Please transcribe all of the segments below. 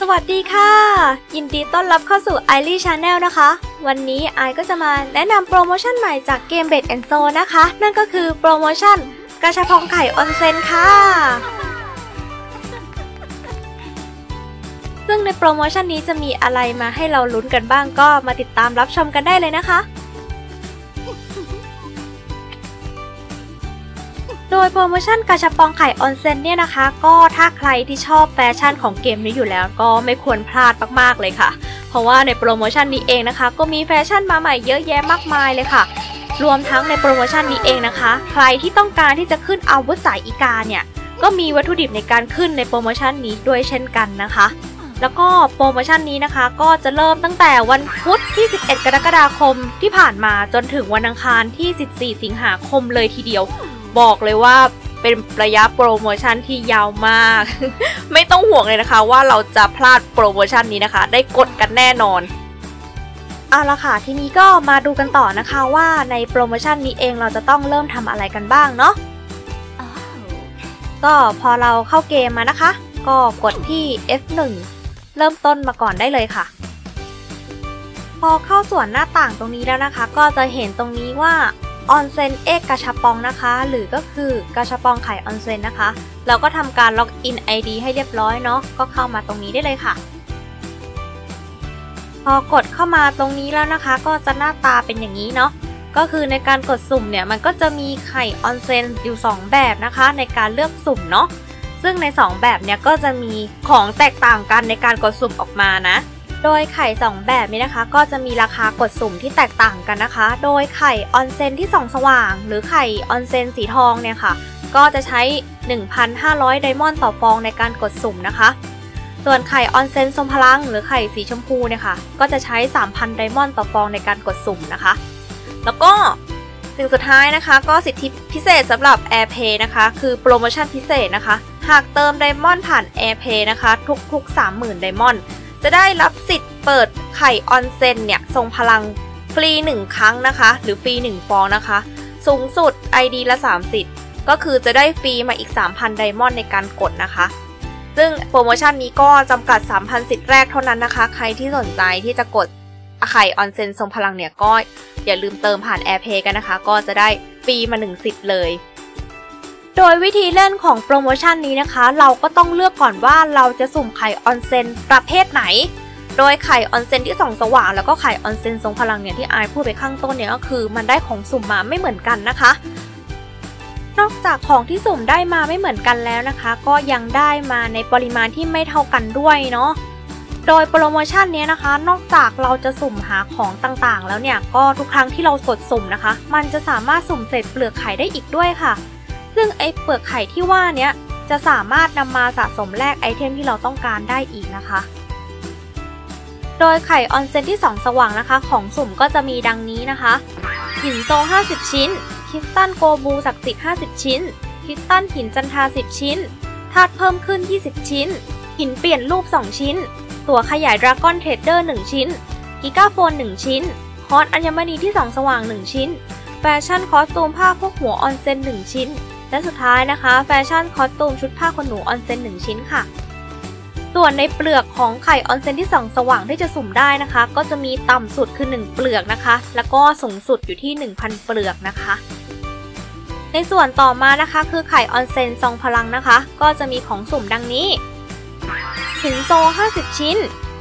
สวัสดีค่ะ ยินดีต้อนรับเข้าสู่ i อรีชาแนลนะคะ วันนี้ไอก็จะมาแนะนำโปรโมชั่นใหม่จากเกมเบ d แอนโซนะคะ นั่นก็คือโปรโมชั่นกระชับพองไข่ออนเซนค่ะ ซึ่งในโปรโมชั่นนี้จะมีอะไรมาให้เราลุ้นกันบ้างก็มาติดตามรับชมกันได้เลยนะคะ โดยโปรโมชั่นกาชาปองไข่ออนเซ็นเนี่ยนะคะ ก็ถ้าใครที่ชอบแฟชั่นของเกมนี้อยู่แล้วก็ไม่ควรพลาดมากๆเลยค่ะ เพราะว่าในโปรโมชั่นนี้เองนะคะ ก็มีแฟชั่นมาใหม่เยอะแยะมากมายเลยค่ะ รวมทั้งในโปรโมชั่นนี้เองนะคะ ใครที่ต้องการที่จะขึ้นอาวุธสายอีกาเนี่ยก็มีวัตถุดิบในการขึ้นในโปรโมชั่นนี้ด้วยเช่นกันนะคะ แล้วก็โปรโมชั่นนี้นะคะ ก็จะเริ่มตั้งแต่วันพุธที่ 11 กรกฎาคมที่ผ่านมาจนถึงวันอังคารที่ 14 สิงหาคมเลยทีเดียว บอกเลยว่าเป็นระยะโปรโมชั่นที่ยาวมาก ไม่ต้องห่วงเลยนะคะว่าเราจะพลาดโปรโมชั่นนี้นะคะ ได้กดกันแน่นอนเอาละค่ะ ทีนี้ก็มาดูกันต่อนะคะว่าในโปรโมชั่นนี้เองเราจะต้องเริ่มทำอะไรกันบ้างเนาะก็พอเราเข้าเกมมานะคะ ก็กดที่ F1 เริ่มต้นมาก่อนได้เลยค่ะ พอเข้าส่วนหน้าต่างตรงนี้แล้วนะคะ ก็จะเห็นตรงนี้ว่า ออนเซนเอกกาชาปองนะคะ หรือก็คือกาชาปองไข่ออนเซนนะคะ เราก็ทำการล็อกอิน ID ให้เรียบร้อยเนาะก็เข้ามาตรงนี้ได้เลยค่ะ พอกดเข้ามาตรงนี้แล้วนะคะ ก็จะหน้าตาเป็นอย่างนี้เนาะก็คือในการกดสุ่มเนี่ยมันก็จะมีไข่ออนเซนอยู่ 2 แบบนะคะ ในการเลือกสุ่มเนาะซึ่งใน 2 แบบเนี่ยก็จะมีของแตกต่างกันในการกดสุ่มออกมานะ โดยไข่ 2 แบบนี้นะคะ ก็จะมีราคากดสุ่มที่แตกต่างกันนะคะ โดยไข่ออนเซนที่ส่องสว่าง หรือไข่ออนเซนสีทองเนี่ยค่ะ ก็จะใช้ 1,500 ไดมอนด์ต่อฟองในการกดสุ่มนะคะ ส่วนไข่ออนเซนทรงพลัง หรือไข่สีชมพูเนี่ยค่ะ ก็จะใช้ 3,000 ไดมอนด์ต่อฟองในการกดสุ่มนะคะ แล้วก็สิ่งสุดท้ายนะคะ ก็สิทธิพิเศษสำหรับ AirPay นะคะ คือโปรโมชั่นพิเศษนะคะ หากเติมไดมอนด์ผ่าน AirPay นะคะ ทุกๆ30,000 ไดมอนด์ จะได้รับสิทธิ์เปิดไข่ออนเซนเนี่ยทรงพลังฟรี 1 ครั้งนะคะ หรือฟรี 1 ฟองนะคะ สูงสุด ID ละ3สิทธ์ก็คือจะได้ฟรีมาอีก 3,000 ไดมอนด์ในการกดนะคะ ซึ่งโปรโมชั่นนี้ก็จำกัด 3,000 สิทธิ์แรกเท่านั้นนะคะ ใครที่สนใจที่จะกดไข่ออนเซนทรงพลังเนี่ยก็อย่าลืมเติมผ่าน AirPay กันนะคะ ก็จะได้ฟรีมา 1 สิทธิ์เลย โดยวิธีเล่นของโปรโมชั่นนี้นะคะ เราก็ต้องเลือกก่อนว่าเราจะสุ่มไข่ออนเซนประเภทไหน โดยไข่ออนเซนที่ส่องสว่างแล้วก็ไข่ออนเซนทรงพลังเนี่ยที่ไอพูดไปข้างต้นเนี่ยก็คือ มันได้ของสุ่มมาไม่เหมือนกันนะคะ นอกจากของที่สุ่มได้มาไม่เหมือนกันแล้วนะคะ ก็ยังได้มาในปริมาณที่ไม่เท่ากันด้วยเนาะโดยโปรโมชั่นนี้นะคะ นอกจากเราจะสุ่มหาของต่างๆ แล้วเนี่ยก็ทุกครั้งที่เรากดสุ่มนะคะ มันจะสามารถสุ่มเศษเปลือกไข่ได้อีกด้วยค่ะ ซึ่งไอเปลือกไข่ที่ว่าเนี้ยจะสามารถนำมาสะสมแลกไอเทมที่เราต้องการได้อีกนะคะ โดยไข่ออนเซนที่สองสว่างนะคะ ของสุ่มก็จะมีดังนี้นะคะ หินโซ 50 ชิ้น คิสตันโกบูศักดิ์สิทธิ์ 50 ชิ้น คิสตันหินจันทา 10 ชิ้น ธาตุเพิ่มขึ้น 20 ชิ้น หินเปลี่ยนรูป 2 ชิ้น ตัวขยายดราก้อนเทรดเดอร์ 1 ชิ้น กิก้าโฟน 1 ชิ้น คอร์สอัญมณีที่สองสว่าง 1 ชิ้น แฟชั่นคอสตูมผ้าพวกหัวออนเซน 1 ชิ้น และสุดท้ายนะคะแฟชั่นคอสตูมชุดผ้าขนหนูออนเซน1ชิ้นค่ะ ส่วนในเปลือกของไข่ออนเซนที่ส่องสว่างที่จะสุ่มได้นะคะ ก็จะมีต่ำสุดคือ 1 เปลือกนะคะ แล้วก็สูงสุดอยู่ที่ 1,000 เปลือกนะคะ ในส่วนต่อมานะคะ คือไข่ออนเซนทรงพลังนะคะ ก็จะมีของสุ่มดังนี้หินโซ 50 ชิ้น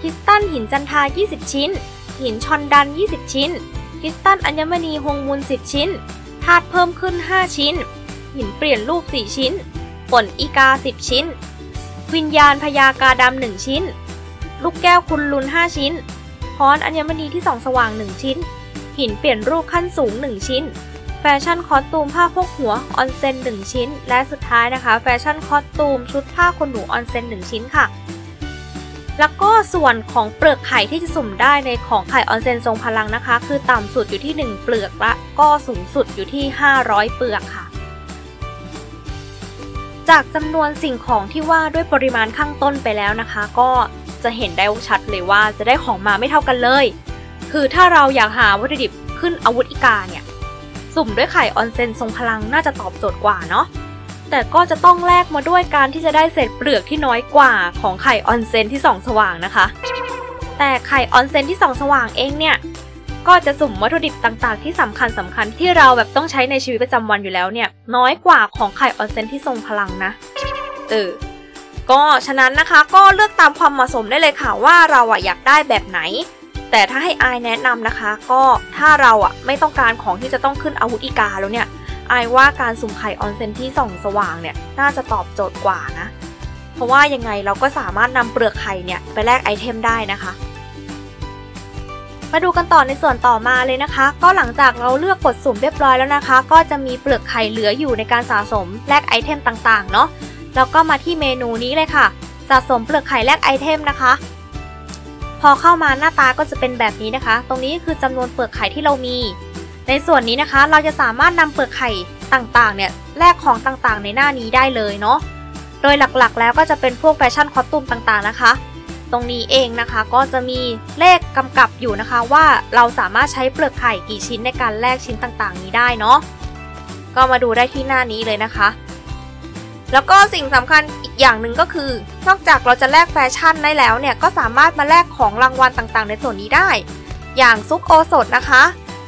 คิสตัลหินจันทา 20 ชิ้น หินชอนดัน 20 ชิ้นคิสตัลอัญมณีฮงมูล 10 ชิ้นธาตุเพิ่มขึ้น 5 ชิ้น หินเปลี่ยนรูป 4 ชิ้นผลอีกา 10 ชิ้น วิญญาณพยากาดำ1ชิ้น ลูกแก้วคุณลุน 5 ชิ้นค้อนอัญมณีที่สองสว่าง 1 ชิ้น หินเปลี่ยนรูปขั้นสูง 1 ชิ้น แฟชั่นคอสตูมผ้าพวกหัวออนเซน 1 ชิ้น และสุดท้ายนะคะแฟชั่นคอสตูมชุดผ้าขนหนูออนเซน 1 ชิ้นค่ะแล้วก็ส่วนของเปลือกไข่ที่จะสุ่มได้ในของไข่ออนเซนทรงพลังนะคะ คือต่ำสุดอยู่ที่ 1 เปลือกและก็สูงสุดอยู่ที่ 500 เปลือกค่ะ จากจำนวนสิ่งของที่ว่าด้วยปริมาณข้างต้นไปแล้วนะคะ ก็จะเห็นได้ชัดเลยว่าจะได้ของมาไม่เท่ากันเลย คือถ้าเราอยากหาวัตถุดิบขึ้นอาวุธอีกาเนี่ย สุ่มด้วยไข่ออนเซนทรงพลังน่าจะตอบโจทย์กว่าเนาะแต่ก็จะต้องแลกมาด้วยการที่จะได้เศษเปลือกที่น้อยกว่าของไข่ออนเซนที่ส่องสว่างนะคะ แต่ไข่ออนเซนที่ส่องสว่างเองเนี่ย ก็จะสุ่มวัตถุดิบต่างๆ ที่สำคัญสำคัญที่เราแบบต้องใช้ในชีวิตประจำวันอยู่แล้วเนี่ย น้อยกว่าของไข่ออนเซนที่ทรงพลังนะ เออ ก็ฉะนั้นนะคะก็เลือกตามความเหมาะสมได้เลยค่ะว่าเราอะอยากได้แบบไหน แต่ถ้าให้อายแนะนำนะคะ ก็ถ้าเราอะไม่ต้องการของที่จะต้องขึ้นอาวุธอีกาแล้วเนี่ยอายว่าการสุ่มไข่ออนเซนที่ส่องสว่างเนี่ยน่าจะตอบโจทย์กว่านะ เพราะว่ายังไงเราก็สามารถนำเปลือกไข่เนี่ยไปแลกไอเทมได้นะคะ มาดูกันต่อในส่วนต่อมาเลยนะคะ ก็หลังจากเราเลือกกดสุ่มเรียบร้อยแล้วนะคะ ก็จะมีเปลือกไข่เหลืออยู่ในการสะสมแลกไอเทมต่างๆ เนาะแล้วก็มาที่เมนูนี้เลยค่ะ สะสมเปลือกไข่แลกไอเทมนะคะ พอเข้ามาหน้าตาก็จะเป็นแบบนี้นะคะ ตรงนี้คือจำนวนเปลือกไข่ที่เรามี ในส่วนนี้นะคะ เราจะสามารถนำเปลือกไข่ต่างๆ เนี่ยแลกของต่างๆ ในหน้านี้ได้เลยเนาะโดยหลักๆ แล้วก็จะเป็นพวกแฟชั่นคอสตูมต่างๆนะคะ ตรงนี้เองนะคะ ก็จะมีเลขกำกับอยู่นะคะว่าเราสามารถใช้เปลือกไข่กี่ชิ้นในการแลกชิ้นต่างๆ นี้ได้เนาะก็มาดูได้ที่หน้านี้เลยนะคะ แล้วก็สิ่งสำคัญอีกอย่างหนึ่งก็คือ นอกจากเราจะแลกแฟชั่นได้แล้วเนี่ยก็สามารถมาแลกของรางวัลต่างๆ ในส่วนนี้ได้ อย่างซุปโอสถนะคะ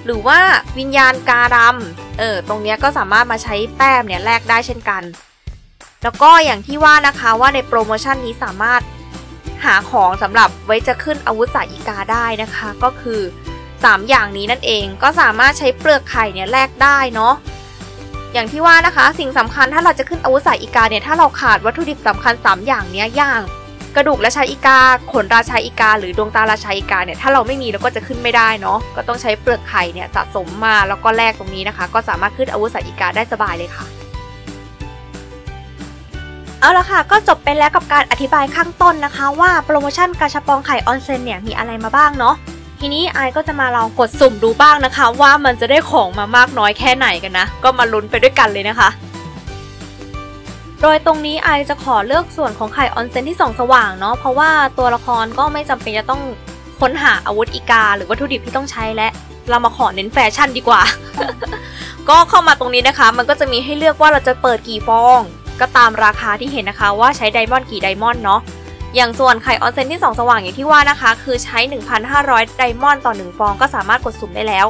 หรือว่าวิญญาณกาดำเออตรงนี้ก็สามารถมาใช้แต้มเนี่ยแลกได้เช่นกันแล้วก็อย่างที่ว่านะคะว่าในโปรโมชั่นนี้สามารถ หาของสำหรับไว้จะขึ้นอาวุธสายอีกาได้นะคะ ก็คือ 3 อย่างนี้นั่นเองก็สามารถใช้เปลือกไข่เนี่ยแลกได้เนาะอย่างที่ว่านะคะ สิ่งสำคัญถ้าเราจะขึ้นอาวุธสายอีกาเนี่ยถ้าเราขาดวัตถุดิบสำคัญ 3 อย่างเนี้ยอย่าง กระดูกราชาอีกา ขนราชาอีกา หรือดวงตาราชาอีกาเนี่ยถ้าเราไม่มีเราก็จะขึ้นไม่ได้เนาะก็ต้องใช้เปลือกไข่เนี่ยสะสมมาแล้วก็แลกตรงนี้นะคะ ก็สามารถขึ้นอาวุธสายอีกาได้สบายเลยค่ะ เอาละค่ะก็จบไปแล้วกับการอธิบายข้างต้นนะคะว่าโปรโมชั่นกาชาปองไข่ออนเซนเนี่ยมีอะไรมาบ้างเนาะทีนี้ไอก็จะมาลองกดสุ่มดูบ้างนะคะ ว่ามันจะได้ของมามากน้อยแค่ไหนกันนะ ก็มาลุ้นไปด้วยกันเลยนะคะ โดยตรงนี้ไอจะขอเลือกส่วนของไข่ออนเซนที่ส่องสว่างเนาะเพราะว่าตัวละครก็ไม่จำเป็นจะต้องค้นหาอาวุธอีกา หรือวัตถุดิบที่ต้องใช้และ เรามาขอเน้นแฟชั่นดีกว่า ก็เข้ามาตรงนี้นะคะ มันก็จะมีให้เลือกว่าเราจะเปิดกี่ฟอง ก็ตามราคาที่เห็นนะคะว่าใช้ไดมอนด์กี่ไดมอนด์เนาะอย่างส่วนไข่ออนเซนที่สองสว่างอย่างที่ว่านะคะ คือใช้ 1,500 ไดมอนด์ต่อ 1 ฟองก็สามารถกดสุ่มได้แล้ว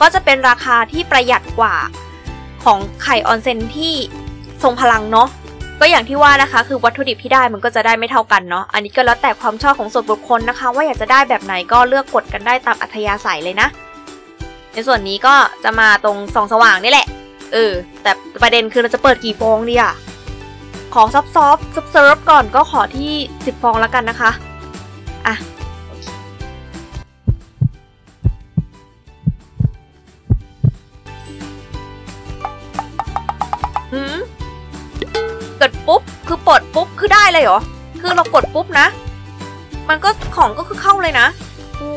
ก็จะเป็นราคาที่ประหยัดกว่าของไข่ออนเซนที่ทรงพลังเนาะก็อย่างที่ว่านะคะ คือวัตถุดิบที่ได้มันก็จะได้ไม่เท่ากันเนาะอันนี้ก็แล้วแต่ความชอบของส่วนบุคคลนะคะ ว่าอยากจะได้แบบไหนก็เลือกกดกันได้ตามอัธยาศัยเลยนะ ในส่วนนี้ก็จะมาตรงสองสว่างนี่แหละเออแต่ประเด็นคือเราจะเปิดกี่ฟองดีอะ ขอซอฟซอฟเซิร์ฟก่อนก็ขอที่ 10 ฟองแล้วกันนะคะ อะ หืมกดปุ๊บ คือปลดปุ๊บ คือได้เลยเหรอ คือเรากดปุ๊บนะ มันก็ของก็คือเข้าเลยนะโอ้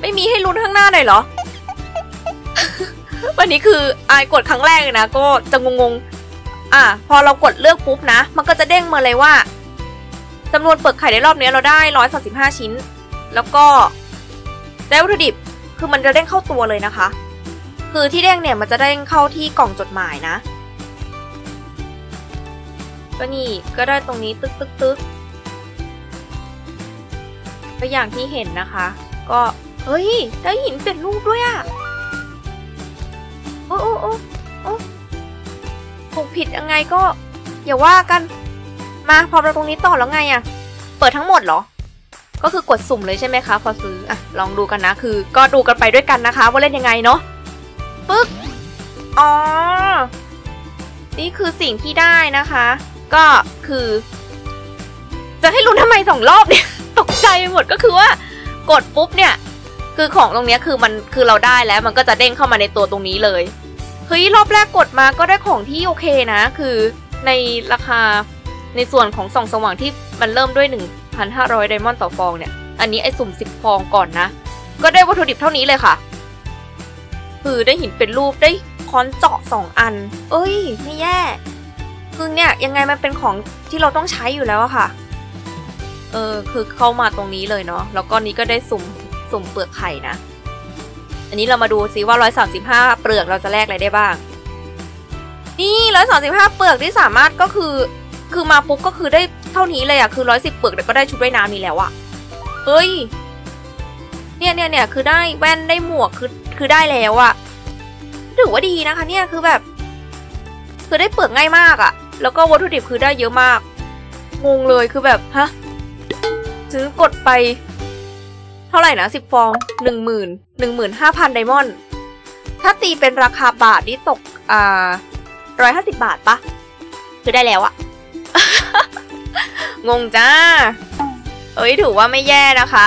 ไม่มีให้ลุ้นข้างหน้าหน่อยเหรอ วันนี้คืออายกดครั้งแรกเลยนะ ก็จะงงๆ อะพอเรากดเลือกปุ๊บนะ มันก็จะเด้งมาเลยว่าจำนวนเปลือกไข่ในรอบนี้เราได้ร้อยสสิบห้าชิ้น แล้วก็ได้วัตถุดิบคือมันจะเด้งเข้าตัวเลยนะคะ คือที่เด้งเนี่ยมันจะเด้งเข้าที่กล่องจดหมายนะก็นี่ก็ได้ตรงนี้ตึกตึกตึกก็อย่างที่เห็นนะคะ ก็เฮ้ย ได้หินเป็นรูปด้วยอะ โอ้โอ้โอ้โอ้ ถูกผิดยังไงก็อย่าว่ากัน มาพอเราตรงนี้ต่อแล้วไงอะเปิดทั้งหมดเหรอ ก็คือกดสุ่มเลยใช่ไหมคะพอซื้ออะลองดูกันนะคือ ก็ดูกันไปด้วยกันนะคะ ว่าเล่นยังไงเนาะปึ๊กอ๋อ นี่คือสิ่งที่ได้นะคะ ก็คือ จะให้ลุ้นทำไมสองรอบเนี่ย ตกใจไปหมดก็คือว่ากดปุ๊บเนี่ย คือของตรงนี้คือมันคือเราได้แล้วมันก็จะเด้งเข้ามาในตัวตรงนี้เลย ฮ้ยรอบแรกกดมาก็ได้ของที่โอเคนะ คือในราคาในส่วนของส่องสว่างที่มันเริ่มด้วย 1,500ไดมอนด์ต่อฟองเนี่ย อันนี้ไอ้สุ่ม 10 ฟองก่อนนะ ก็ได้วัตถุดิบเท่านี้เลยค่ะ คือได้หินเป็นรูปได้ค้อนเจาะสองอัน เอ้ย ไม่แย่ คือเนี่ยยังไงมันเป็นของที่เราต้องใช้อยู่แล้วอะค่ะ เออคือเข้ามาตรงนี้เลยเนาะ แล้วก็นี้ก็ได้สุ่มสุ่มเปลือกไข่นะ อันนี้เรามาดูซิว่า 135 เปลือกเราจะแลกอะไรได้บ้าง นี่ยสามสิบห้าเปลือกที่สามารถก็คือ คือมาปุ๊บก็คือได้เท่านี้เลยอะคือร้อยสิบเปลือกแต่ก็ได้ชุดว่ายน้ำนี้แล้วอะเฮ้ย เนี่ยเนี่ยเนี่ยคือได้แว่นได้หมวกคือคือได้แล้วอะถือว่าดีนะคะ เนี่ยคือแบบ คือได้เปลือกง่ายมากอะแล้วก็วัตถุดิบคือได้เยอะมาก งงเลยคือแบบฮะซื้อกดไป เท่าไหร่นะสิบฟองหนึ่งหมื่นหนึ่งหมื่นห้าพันไดมอนด์ถ้าตีเป็นราคาบาทนี่ตกอ่าร้อยห้าสิบบาทปะคือได้แล้วอะงงจ้า เอ้ยถือว่าไม่แย่นะคะ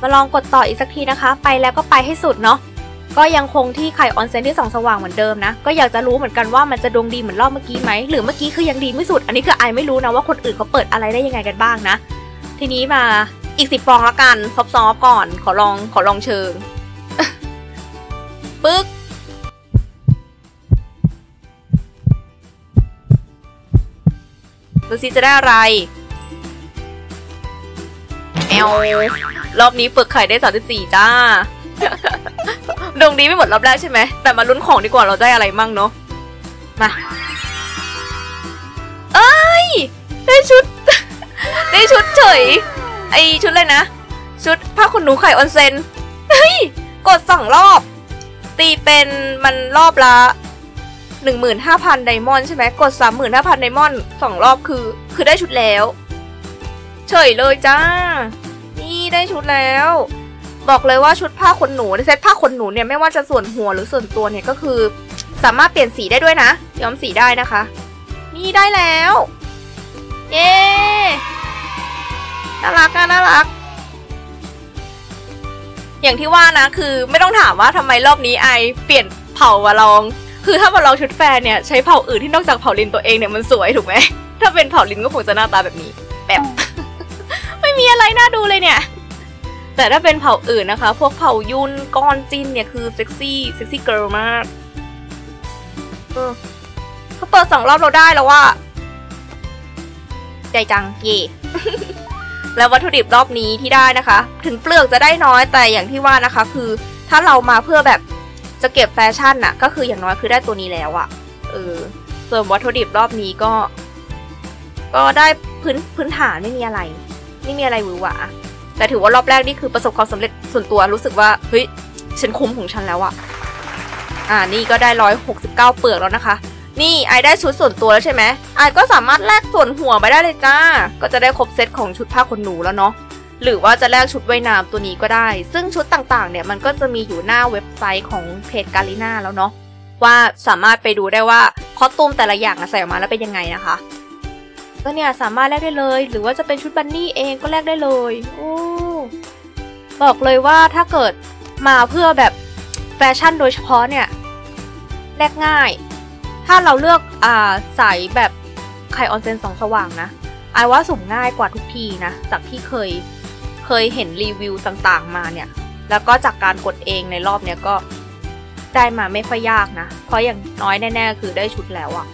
มาลองกดต่ออีกสักทีนะคะ ไปแล้วก็ไปให้สุดเนาะก็ยังคงที่ไข่ออนเซนที่สองสว่างเหมือนเดิมนะ ก็อยากจะรู้เหมือนกันว่ามันจะดวงดีเหมือนรอบเมื่อกี้ไหม หรือเมื่อกี้คือยังดีไม่สุด อันนี้คือไอไม่รู้นะว่าคนอื่นเขาเปิดอะไรได้ยังไงกันบ้างนะ ทีนี้มา อีกสิบฟองละกัน ซอฟๆก่อน ขอลอง ขอลองเชิง ปึ๊ก ดูสิจะได้อะไร แอล รอบนี้เปลือกไข่ได้34จ้า ดวงดีไม่หมดรอบแรกใช่ไหม แต่มาลุ้นของดีกว่าเราได้อะไรมั่งเนาะ มา เอ้ย ได้ชุด ได้ชุดเฉย ไอชุดเลยนะ ชุดผ้าขนหนูไข่ออนเซนเฮ้ยกดสองรอบ ตีเป็นมันรอบละหนึ่งหมื่นห้าพันไดมอนด์ใช่ไหมกดสามหมื่นห้าพันไดมอนด์สองรอบคือ คือได้ชุดแล้ว เฉยเลยจ้า นี่ได้ชุดแล้ว บอกเลยว่าชุดผ้าขนหนูในเซตผ้าขนหนูเนี่ยไม่ว่าจะส่วนหัวหรือส่วนตัวเนี่ยก็คือ สามารถเปลี่ยนสีได้ด้วยนะย้อมสีได้นะคะ นี่ได้แล้ว เย้ น่ารักอะน่ารัก อย่างที่ว่านะคือไม่ต้องถามว่าทำไมรอบนี้ไอเปลี่ยนเผ่ามาลอง คือถ้ามาลองชุดแฟนเนี่ยใช้เผ่าอื่นที่นอกจากเผ่าลินตัวเองเนี่ยมันสวยถูกไหมถ้าเป็นเผ่าลินก็คงจะหน้าตาแบบนี้แบบไม่มีอะไรน่าดูเลยเนี่ย แต่ถ้าเป็นเผ่าอื่นนะคะ พวกเผ่ายุนก้อนจินเนี่ยคือเซ็กซี่เซ็กซี่เกิร์ลมากเออเขาเปิดสองรอบเราได้แล้วว่าใจจังเย่ แล้ววัตถุดิบรอบนี้ที่ได้นะคะ ถึงเปลือกจะได้น้อยแต่อย่างที่ว่านะคะ คือถ้าเรามาเพื่อแบบจะเก็บแฟชั่นน่ะ ก็คืออย่างน้อยคือได้ตัวนี้แล้วอะเออส่วนวัตถุดิบรอบนี้ก็ ก็ได้พื้นพื้นฐานไม่มีอะไร ไม่มีอะไรหวือหวาแต่ถือว่ารอบแรกนี่คือประสบความสำเร็จส่วนตัวรู้สึกว่าเฮ้ยฉันคุ้มของฉันแล้วอะอ่านี่ก็ได้ร้อยหกสิบเก้าเปลือกแล้วนะคะ นี่ไอได้ชุดส่วนตัวแล้วใช่ไหมไอก็สามารถแลกส่วนหัวไปได้เลยจ้า ก็จะได้ครบเซตของชุดผ้าขนหนูแล้วเนาะหรือว่าจะแลกชุดว่ายน้ำตัวนี้ก็ได้ ซึ่งชุดต่างๆ เนี่ยมันก็จะมีอยู่หน้าเว็บไซต์ของเพจกาลิน่าแล้วเนาะว่าสามารถไปดูได้ว่าคอสตูมแต่ละอย่างใส่ออกมาแล้วเป็นยังไงนะคะก็เนี่ยสามารถแลกได้เลย หรือว่าจะเป็นชุดบันนี่เองก็แลกได้เลยโอ้บอกเลยว่าถ้าเกิดมาเพื่อแบบแฟชั่นโดยเฉพาะเนี่ยแลกง่าย ถ้าเราเลือกอ่าสายแบบไข่ออนเซนสองสว่างนะไอว่าสุ่มง่ายกว่าทุกทีนะ จากที่เคยเคยเห็นรีวิวต่างๆมาเนี่ย แล้วก็จากการกดเองในรอบเนี้ยก็ได้มาไม่ค่อยยากนะ เพราะอย่างน้อยแน่ ๆ คือได้ชุดแล้วอะ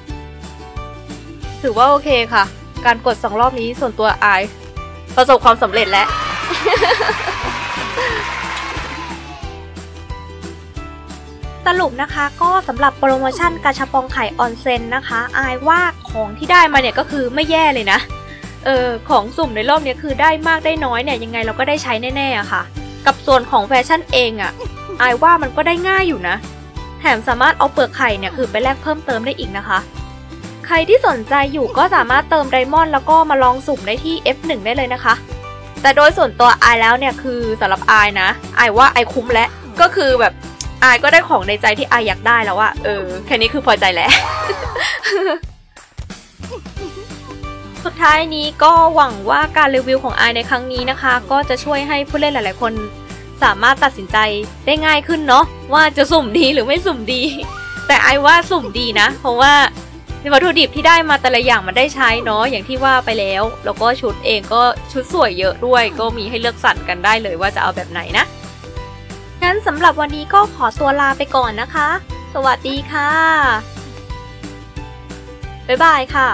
ถือว่าโอเคค่ะ การกดสองรอบนี้ส่วนตัวไอประสบความสำเร็จแล้ว สรุปนะคะก็สำหรับโปรโมชั่นกาชาปองไข่ออนเซนนะคะ อายว่าของที่ได้มาเนี่ยก็คือไม่แย่เลยนะเออของสุ่มในรอบนี้คือได้มากได้น้อยเนี่ยยังไงเราก็ได้ใช้แน่ๆอะค่ะ กับส่วนของแฟชั่นเองอะอายว่ามันก็ได้ง่ายอยู่นะ แถมสามารถเอาเปลือกไข่เนี่ยคือไปแลกเพิ่มเติมได้อีกนะคะ ใครที่สนใจอยู่ก็สามารถเติมไดมอนด์แล้วก็มาลองสุ่มได้ที่ F1 ได้เลยนะคะ แต่โดยส่วนตัวอายแล้วเนี่ยคือสำหรับอายนะอายว่าอายคุ้มแล้วก็คือแบบ อายก็ได้ของในใจที่อายอยากได้แล้วอะเออ แค่นี้คือพอใจแล้ว สุดท้ายนี้ก็หวังว่าการรีวิวของอายในครั้งนี้นะคะ ก็จะช่วยให้ผู้เล่นหลาย ๆ คนสามารถตัดสินใจได้ง่ายขึ้นเนาะว่าจะสุ่มดีหรือไม่สุ่มดี แต่ไอว่าสุ่มดีนะ เพราะว่าวัตถุดิบที่ได้มาแต่ละอย่างมันได้ใช้เนาะอย่างที่ว่าไปแล้ว แล้วก็ชุดเองก็ชุดสวยเยอะด้วย ก็มีให้เลือกสรรกันได้เลยว่าจะเอาแบบไหนนะ งั้นสำหรับวันนี้ก็ขอตัวลาไปก่อนนะคะ สวัสดีค่ะ บ๊ายบายค่ะ